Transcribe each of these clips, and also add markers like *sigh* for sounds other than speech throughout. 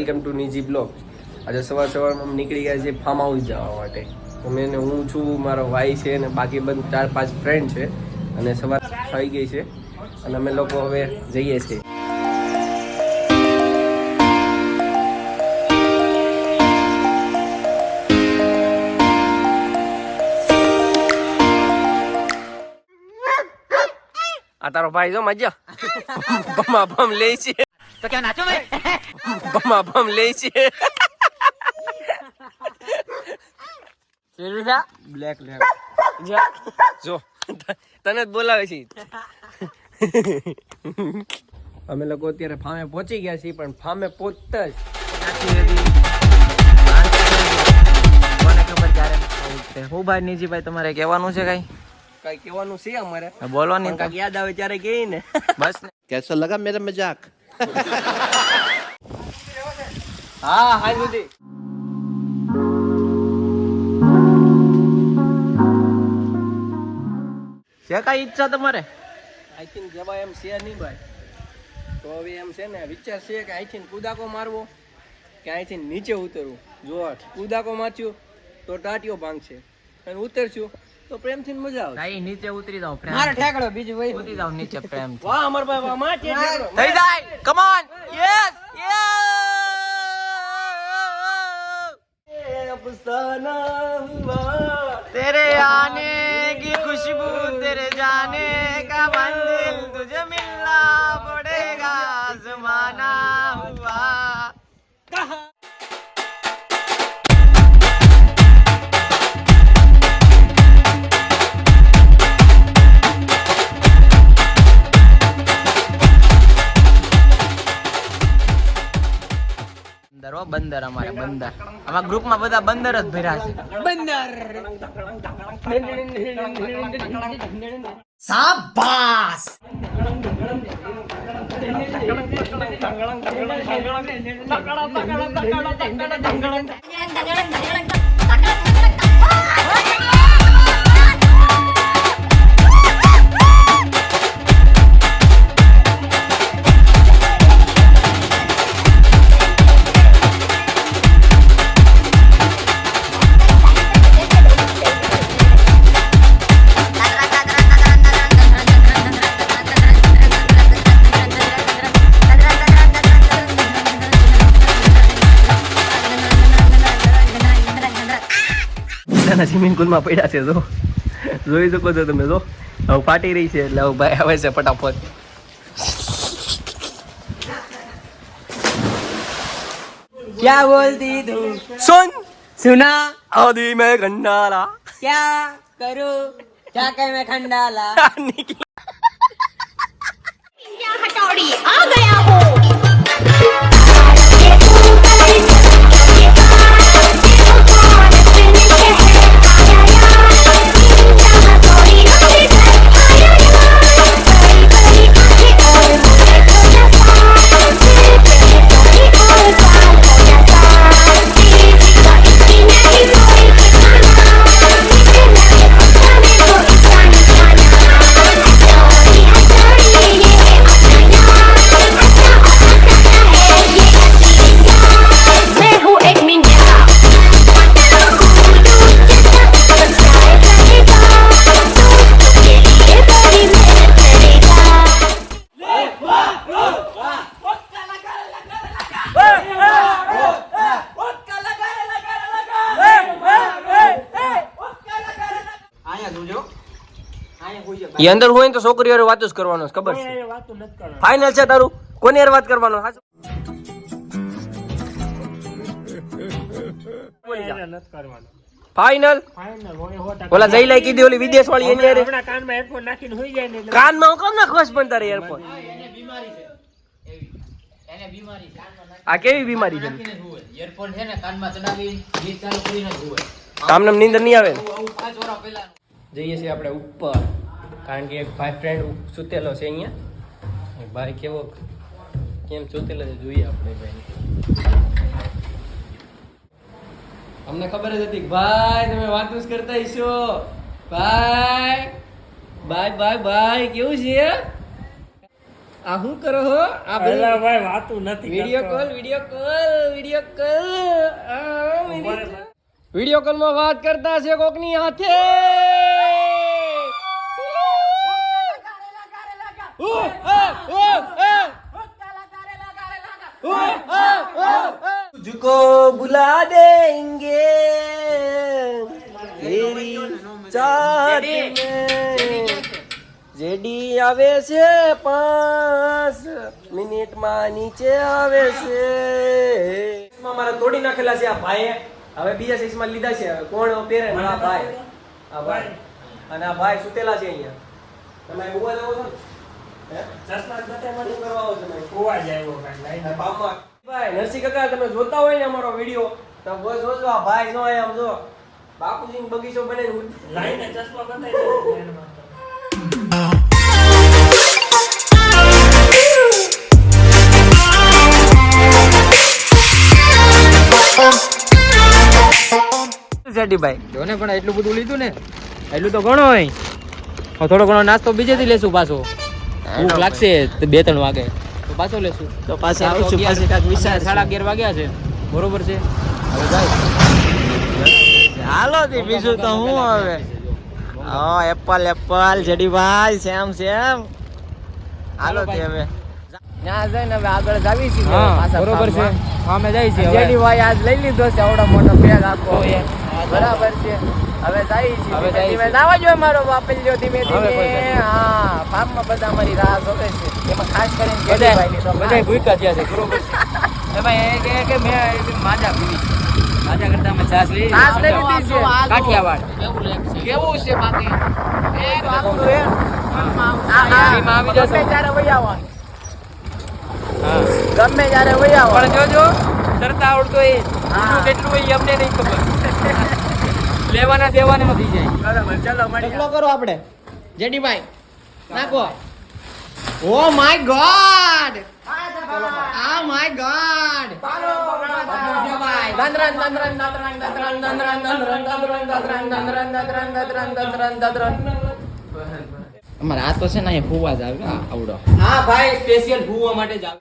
Welcome to નીજી blog આજે સવાર સવારમાં નીકળી ગયા છે ફાર્મ હાઉસ જવા માટે. અમે ને હું છું, મારો ભાઈ છે અને બાકી બધા ચાર પાંચ ફ્રેન્ડ છે. અને સવાર થઈ ગઈ છે. અને અમે લોકો હવે જઈએ છીએ. આ તારો ભાઈ જો મજા. *laughs* બમા બમ લે છે. તો કે નાચો મે *laughs* બમા બમ લે છે. કેરુસા બ્લેક લેબ જા. જો તને બોલાવે છે. અમે લોકો અત્યારે ફામે પહોંચી ગયા છીએ પણ ફામે પહોંચતા જ હું ભાઈ નીજીભાઈ તમારે કહેવાનું છે કઈ? કઈ કહેવાનું છે અમારે. બોલવાની યાદ આવે ત્યારે કે ને. બસ. કેસો લગા મેરા મજાક હા હા સુધી છે કઈ ઈચ્છા તમારે? આઈ થિંક જવાય એમ છે નહીં ભાઈ. તો હવે એમ છે ને, વિચાર છે કે અહીંથી કુદાકો મારવો કે અહીંથી નીચે ઉતરવું. જો કુદાકો માચ્યું તો ટાટીઓ ભાંગશે. અને ઉતરશું તો પ્રેમથી મજા આવે ભાઈ નીચે ઉતરી જાવ પ્રેમ મારે ઠેકડો બીજું વહી. ઉતરી જાવ નીચે પ્રેમ વાહ અમર ભાઈ વાહમાં થઈ જાય. કમ ઓન યસ યસ તેરે આને કી ખુશ હો બંદર અમારે બંદર અમારા ગ્રુપમાં બધા બંદર જ ભર્યા છે બંદર પોતાના સ્વિમિંગ પુલમાં પડ્યા છે જો. જોઈ શકો છો તમે જો. હવે ફાટી રહી છે એટલે હવે ભાઈ આવે છે ફટાફટ. ક્યાં બોલતી તું? સુન! સુના? આદિ મેં ખંડાલા ક્યાં કરું? ક્યાં કે મેં ખંડાલા? *laughs* નીકળ્યા હટોડી આ ગયા હો. એ અંદર હોય ને તો છોકરીઓ વાત જ કરવાનો ખબર છે? ફાઇનલ છે તારું? કોની વાત કરવાનો? ફાઇનલ ઓલા જઈ કીધી ઓલી વિદેશ વાળી એની કાનમાં હું કામ નાખવાસ પણ તારે એરફોન આ કેવી બીમારી છે? ઇયરફોન છે ને કાનમાં ચડાવી ગીત ચાલુ કરીને જુએ કામને નીંદર નહીં આવે ને? જઈએ છીએ આપણે ઉપર. કારણ કે એક ભાઈ ફ્રેન્ડ સૂતેલો છે અહીંયા. ભાઈ કેવો કેમ સૂતેલો છે જોઈએ આપણે ભાઈ અમને ખબર જ હતી કે ભાઈ તમે વાતો જ કરતા હશો. ભાઈ ભાઈ ભાઈ ભાઈ કેવું છે? આ શું કરો હો? આ ભાઈ વાતું નથી video call video call video call. Video call. માં વાત કરતા છે કોકની હાથે. तुझको बुला देंगे तेरी चाहत में જેડી આવે છે પાંચ મિનિટમાં નીચે આવે છે મારા તોડી નાખેલા છે આ ભાઈએ હવે બીજા સિક્સમાં લીધા છે હવે કોણ પહેરે ને આ ભાઈ આ ભાઈ અને આ ભાઈ સુતેલા છે અહીંયા તમે ઉભા જાઓ છો ને હે? ચશ્મા જ બતાય મને. શું કરવા આવો છો તમે? ખોવા જાય એવો કાંઈ લાઈને. ભાઈ નરસિંહ કાકા તમે જોતા હોય ને અમારો વીડિયો? તો બસ જોજો આ ભાઈ નો આમ જો. બાપુજી બગીચો બને લાઈને ચશ્મા બતાય સેટીભાઈ એનો વાંધો. જેડીભાઈ જો ને પણ એટલું બધું લીધું ને એટલું તો ઘણો હોય. થોડો ઘણો નાસ્તો બીજેથી લેશું પાછો. ભૂખ લાગશે બે ત્રણ વાગે. પાછો લેશું. તો પાછા આવું છું કાંઈક વિચાર સાડા અગિયાર વાગ્યા છે. બરોબર છે? હવે જાય. હાલો થી બીજું તો હું હવે? હા એપલ એપલ જેડીભાઈ સેમ સેમ. હાલો થી હવે. ત્યાં જઈને હવે આગળ જાવી છીએ પાછા બરોબર છે. અમે જાય છીએ જેડી ભાઈ આજ લઈ લીધો છે આવડો મોટો બેગ આખો. બરાબર છે. હવે જાય છે. હવે ધીમે ધીમે છે. નાવા જો મારો વાપરજો ધીમે. ધીમે હા ફાર્મમાં બધા મારી રાહ જોવે છે. એમાં ખાસ કરીને જેડીભાઈની તો બધા ભૂકા થયા છે બરોબર? *laughs* એમાં એ કે કે મેં માજા પીવી માજા કરતા અમે છાસ લઈ છાસ લઈ લીધી છે. કાઠિયાવાડ. કેવું છે? બાકી? એક તો એ એમાં. આવી જશે. ત્યારે વહી આવવાનું. ગમે ત્યારે વહી આવો પણ જોજો તરતા આવડતો એ. કેટલું હોય એ અમને નહીં ખબર. લેવાના દેવાના થઈ જાય બરાબર ચાલો ઢગલો કરો આપણે જેડીભાઈ નાખો ઓ માય ગોડ આ માય ગોડ અમારે આ તો છે ને ફૂવા જ આવે આવડો હા ભાઈ સ્પેશિયલ ફૂવા માટે જ આવે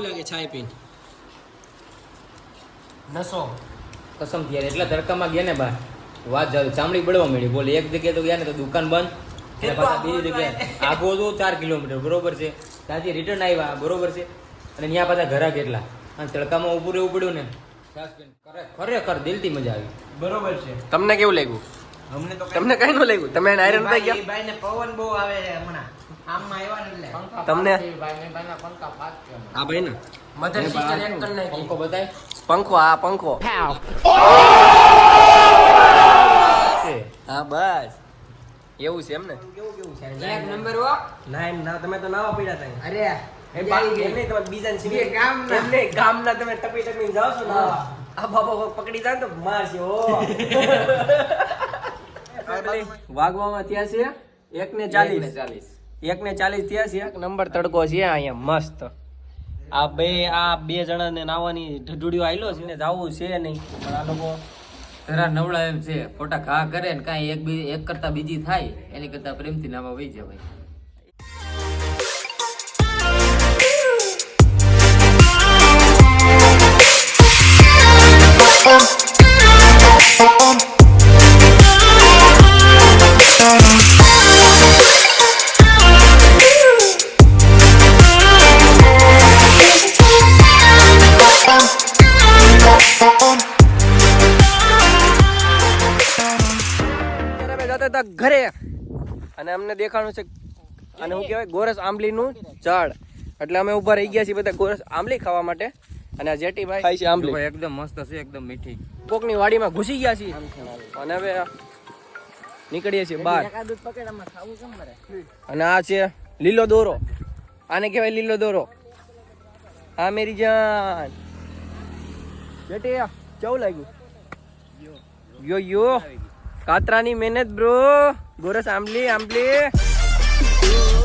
લાગે ચાય પીને. નસો. કસમ થયા એટલા તડકામાં ગયા ને બહાર વાત જાવ ચામડી બળવા મળી બોલે એક જગ્યાએ તો ગયા ને તો દુકાન બંધ. અને પાછા બીજી જગ્યાએ. આગો તો ચાર કિલોમીટર બરોબર છે. ત્યાંથી રિટર્ન આવ્યા બરોબર છે. અને ત્યાં પાછા ઘરા કેટલા. અને તડકામાં ઊભું રહેવું પડ્યું ને. ખરે- ખરેખર દિલથી મજા આવી. બરોબર છે. તમને કેવું લાગ્યું? તમને કઈ નું લાગ્યું? તમે આયરન ભાઈ ગયા ભાઈ ને પવન બહુ આવે છે હમણાં. આમમાં આવ્યા ને એટલે તમને? આ ભાઈ ને મધર સિસ્ટર એક કર પંખો બતાય. પંખો આ પંખો. હા બસ. એવું છે એમ ને? એક નંબર હો. નાઈન ના તમે તો નાવા પડ્યા હતા અરે એ બાકી એમ નહીં, તમે બીજાને સીવી- બે ગામના. એમ નહીં, તમે ટપી ટપીને જાઓ છો ના. આ બાબા પકડી જાય તો મારશે ઓ *laughs* વાગવામાં થયા છે એક ને ચાલીસ ચાલીસ. એક ને ચાલીસ થયા છે એક નંબર તડકો છે અહીંયા મસ્ત. આ બે આ બે જણાને નાવાની ઢઢુડીઓ આયલો છે ને જાવું છે નહીં. પણ આ લોકો જરા નવડા એમ છે. ખોટા ઘા કરે ને કાંઈ એક બી એક કરતા બીજી થાય એની કરતા પ્રેમથી નામાં વહી જવાય. અને અમને દેખાણું છે અને હું કહેવાય ગોરસ આંબલીનું ઝાડ. એટલે અમે ઊભા રહી ગયા છીએ બધા ગોરસ આંબલી ખાવા માટે. અને આ જેટીભાઈ ખાય છે આંબલી. એકદમ મસ્ત છે એકદમ મીઠી. કોકની વાડીમાં ઘૂસી ગયા છીએ. અને હવે નીકળીએ છીએ બહાર. અને આ છે લીલો દોરો. આને કહેવાય લીલો દોરો. હા મેરી જાન. બેટી કેવું લાગ્યું? યો યો. કાતરાની મહેનત બ્રો ગોરસ આંબલી આંબલી